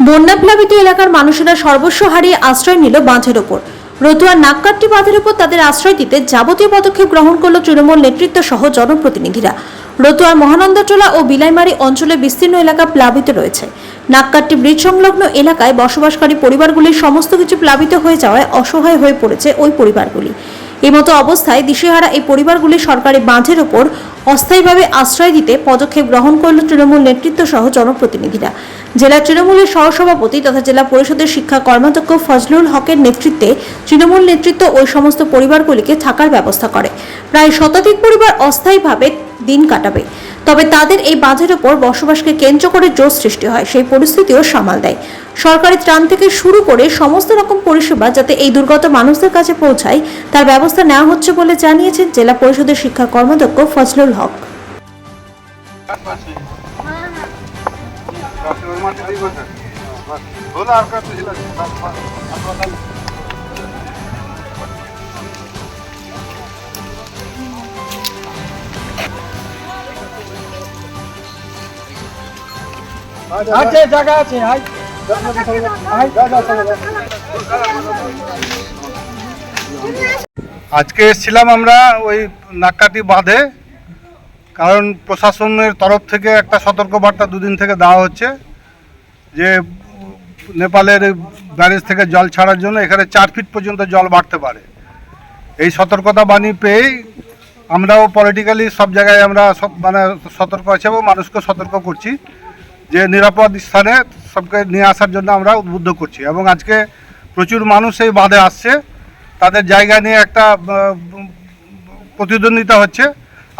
বন্যাপ্লাবিত এলাকার মানুষেরা সর্বস্ব হারিয়ে আশ্রয় নিল বাঁধের ওপর। রতুয়ার নাককাট্টি বাঁধের উপর তাদের আশ্রয় দিতে যাবতীয় পদক্ষেপ গ্রহণ করল তৃণমূল নেতৃত্ব সহ জনপ্রতিনিধিরা। রতুয়ার মহানন্দাটোলা ও বিলাইমারি অঞ্চলে বিস্তীর্ণ এলাকা প্লাবিত রয়েছে। নাককাট্টি ব্রিজ সংলগ্ন এলাকায় বসবাসকারী পরিবারগুলির সমস্ত কিছু প্লাবিত হয়ে যাওয়ায় অসহায় হয়ে পড়েছে ওই পরিবারগুলি। এমতো অবস্থায় দিশেহারা এই পরিবারগুলি সরকারি বাঁধের ওপর অস্থায়ীভাবে আশ্রয় দিতে পদক্ষেপ গ্রহণ করল তৃণমূল নেতৃত্ব সহ জনপ্রতিনিধিরা। জেলা তৃণমূলের সহসভাপতি তথা জেলা পরিষদের শিক্ষা কর্মাধ্যক্ষ ফজলুল হকের নেতৃত্বে তৃণমূল নেতৃত্ব ওই সমস্ত পরিবারগুলিকে থাকার ব্যবস্থা করে। প্রায় শতাধিক পরিবার অস্থায়ীভাবে দিন কাটাবে। তবে তাদের এই বাঁধের ওপর বসবাসকে কেন্দ্র করে জোর সৃষ্টি হয় সেই পরিস্থিতিও সামাল দেয়। সরকারি ত্রাণ থেকে শুরু করে সমস্ত রকম পরিষেবা যাতে এই দুর্গত মানুষদের কাছে পৌঁছায় তার ব্যবস্থা নেওয়া হচ্ছে বলে জানিয়েছেন জেলা পরিষদের শিক্ষা কর্মাধ্যক্ষ ফজলুল হক। আছে জায়গা আছে আজকে এসেছিলাম আমরা ওই নাক্কাটি বাঁধে, কারণ প্রশাসনের তরফ থেকে একটা সতর্কবার্তা দুদিন থেকে দেওয়া হচ্ছে যে নেপালের ব্যারেজ থেকে জল ছাড়ার জন্য এখানে চার ফিট পর্যন্ত জল বাড়তে পারে। এই সতর্কতা বাণী পেয়েই আমরাও পলিটিক্যালি সব জায়গায় আমরা সব মানে সতর্ক আছি এবং মানুষকে সতর্ক করছি। যে নিরাপদ স্থানে সবকে নিয়ে আসার জন্য আমরা উদ্বুদ্ধ করছি এবং আজকে প্রচুর মানুষ এই বাঁধে আসছে। তাদের জায়গা নিয়ে একটা প্রতিদ্বন্দ্বিতা হচ্ছে।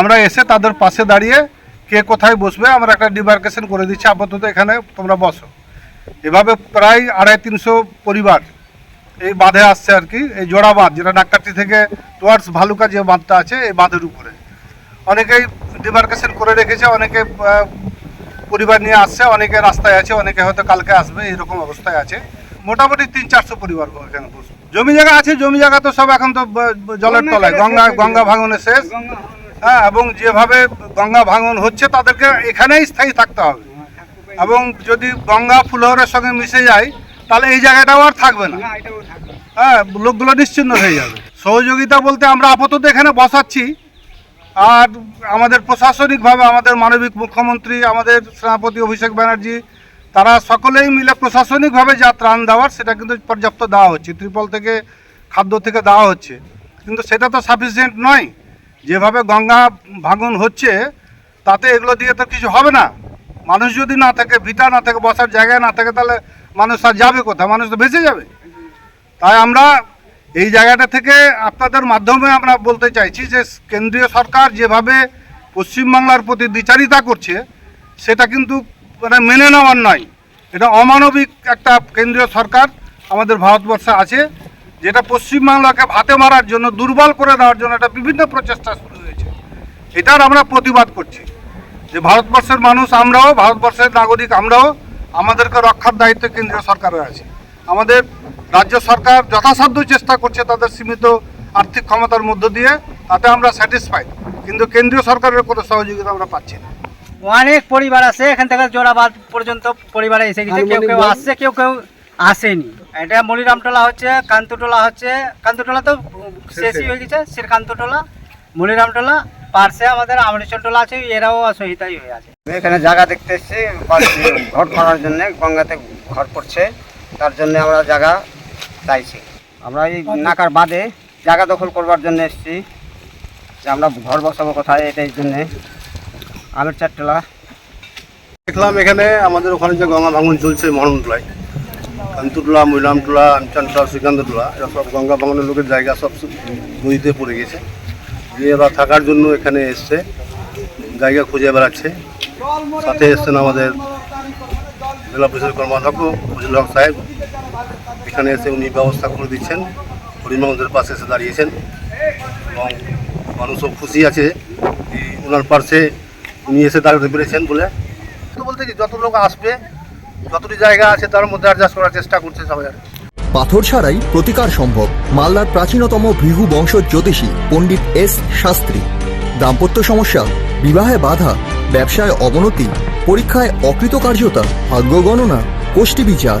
আমরা এসে তাদের পাশে দাঁড়িয়ে কে কোথায় বসবে আমরা একটা ডিমার্কেশন করে দিচ্ছি। আপাতত এখানে তোমরা বসো। এভাবে প্রায় আড়াই তিনশো পরিবার এই বাঁধে আসছে আর কি। এই জোড়া বাঁধ, যেটা নাক্কাটি থেকে টুয়ার্ডস ভালুকা যে বাঁধটা আছে, এই বাঁধের উপরে। অনেকেই ডিমার্কেশন করে রেখেছে, অনেকে পরিবার নিয়ে আসছে অনেকে রাস্তায় আছে অনেকে হয়তো কালকে আসবে এরকম অবস্থায় আছে। মোটামুটি তিন চারশো পরিবার এখানে জমি জায়গা আছে জমি জায়গা তো সব এখন তো জলের তলায়। গঙ্গা গঙ্গা ভাঙনে শেষ। হ্যাঁ এবং যেভাবে গঙ্গা ভাঙন হচ্ছে তাদেরকে এখানেই স্থায়ী থাকতে হবে। এবং যদি গঙ্গা ফুলহরের সঙ্গে মিশে যায় তাহলে এই জায়গাটাও আর থাকবে না। হ্যাঁ লোকগুলো নিশ্চিন্ন হয়ে যাবে। সহযোগিতা বলতে আমরা আপাতত এখানে বসাচ্ছি। আর আমাদের প্রশাসনিকভাবে আমাদের মানবিক মুখ্যমন্ত্রী, আমাদের সেনাপতি অভিষেক ব্যানার্জি, তারা সকলেই মিলে প্রশাসনিকভাবে যা ত্রাণ দেওয়ার সেটা কিন্তু পর্যাপ্ত দেওয়া হচ্ছে। ত্রিপল থেকে খাদ্য থেকে দেওয়া হচ্ছে। কিন্তু সেটা তো সাফিসিয়েন্ট নয়। যেভাবে গঙ্গা ভাঙন হচ্ছে, তাতে এগুলো দিয়ে তো কিছু হবে না। মানুষ যদি না থাকে, ভিটা না থাকে, বসার জায়গা না থাকে, তাহলে মানুষ আর যাবে কোথায়? মানুষ তো বেঁচে যাবে। তাই আমরা এই জায়গাটা থেকে আপনাদের মাধ্যমে আমরা বলতে চাইছি যে কেন্দ্রীয় সরকার যেভাবে পশ্চিমবাংলার প্রতি দ্বিচারিতা করছে, সেটা কিন্তু মানে মেনে নেওয়ার নয়। এটা অমানবিক একটা কেন্দ্রীয় সরকার আমাদের ভারতবর্ষে আছে, যেটা পশ্চিমবাংলাকে ভাতে মারার জন্য, দুর্বল করে দেওয়ার জন্য একটা বিভিন্ন প্রচেষ্টা শুরু হয়েছে। এটার আমরা প্রতিবাদ করছি যে ভারতবর্ষের মানুষ আমরাও, ভারতবর্ষের নাগরিক আমরাও আমাদেরকে রক্ষার দায়িত্ব কেন্দ্রীয় সরকারের আছে। আমাদের রাজ্য সরকার যথাসাধ্য চেষ্টা করছে তাদের সীমিত আর্থিক ক্ষমতার মধ্য দিয়ে তাতে আমরা স্যাটিসফাইড কিন্তু কেন্দ্রীয় সরকারের কোনো সহযোগিতা আমরা পাচ্ছি না। অনেক পরিবার আছে এখান থেকে জোড়াবাদ পর্যন্ত পরিবারে এসে গেছে। কেউ কেউ আসছে কেউ কেউ আসেনি। এটা মনিরামটোলা হচ্ছে কান্তটোলা হচ্ছে। কান্তটোলা তো শেষই হয়ে গেছে শ্রীকান্তটোলা মনিরামটোলা পার্শ্বে আমাদের আমরিচনটোলা আছে এরাও সহিতাই হয়ে আছে। এখানে জায়গা দেখতে এসেছি ঘর করার জন্য গঙ্গাতে ঘর পড়ছে। তার জন্য আমরা জায়গা চাইছি। আমরা এই নাকার বাদে জায়গা দখল করবার জন্য এসেছি। যে আমরা ঘর বসাবো কোথায় এটাই জন্যে। আমের চারটেলা দেখলাম এখানে আমাদের ওখানে যে গঙ্গা ভাঙন চলছে মরণটোলায় কান্তুটোলা মৈলামটোলা আমচানটোলা শ্রীকান্তটোলা এরা সব গঙ্গা ভাঙনের লোকের জায়গা সব নদীতে পড়ে গেছে। যে এরা থাকার জন্য এখানে এসছে জায়গা খুঁজে বেড়াচ্ছে। সাথে এসছেন আমাদের জেলা পরিষদ কর্মাধ্যক্ষ ফজল হক সাহেব। এখানে এসে উনি ব্যবস্থা করে দিচ্ছেন। হরিমঙ্গলের পাশে এসে দাঁড়িয়েছেন এবং মানুষও খুশি আছে যে ওনার পাশে উনি এসে দাঁড়াতে পেরেছেন বলে। তো বলতে কি, যত লোক আসবে, যতটি জায়গা আছে তার মধ্যে অ্যাডজাস্ট করার চেষ্টা করছে সবাই আর পাথর ছাড়াই প্রতিকার সম্ভব মালদার প্রাচীনতম ভৃগু বংশ জ্যোতিষী পণ্ডিত এস শাস্ত্রী। দাম্পত্য সমস্যা, বিবাহে বাধা, ব্যবসায় অবনতি, পরীক্ষায় অকৃতকার্যতা, ভাগ্য গণনা গোষ্ঠী বিচার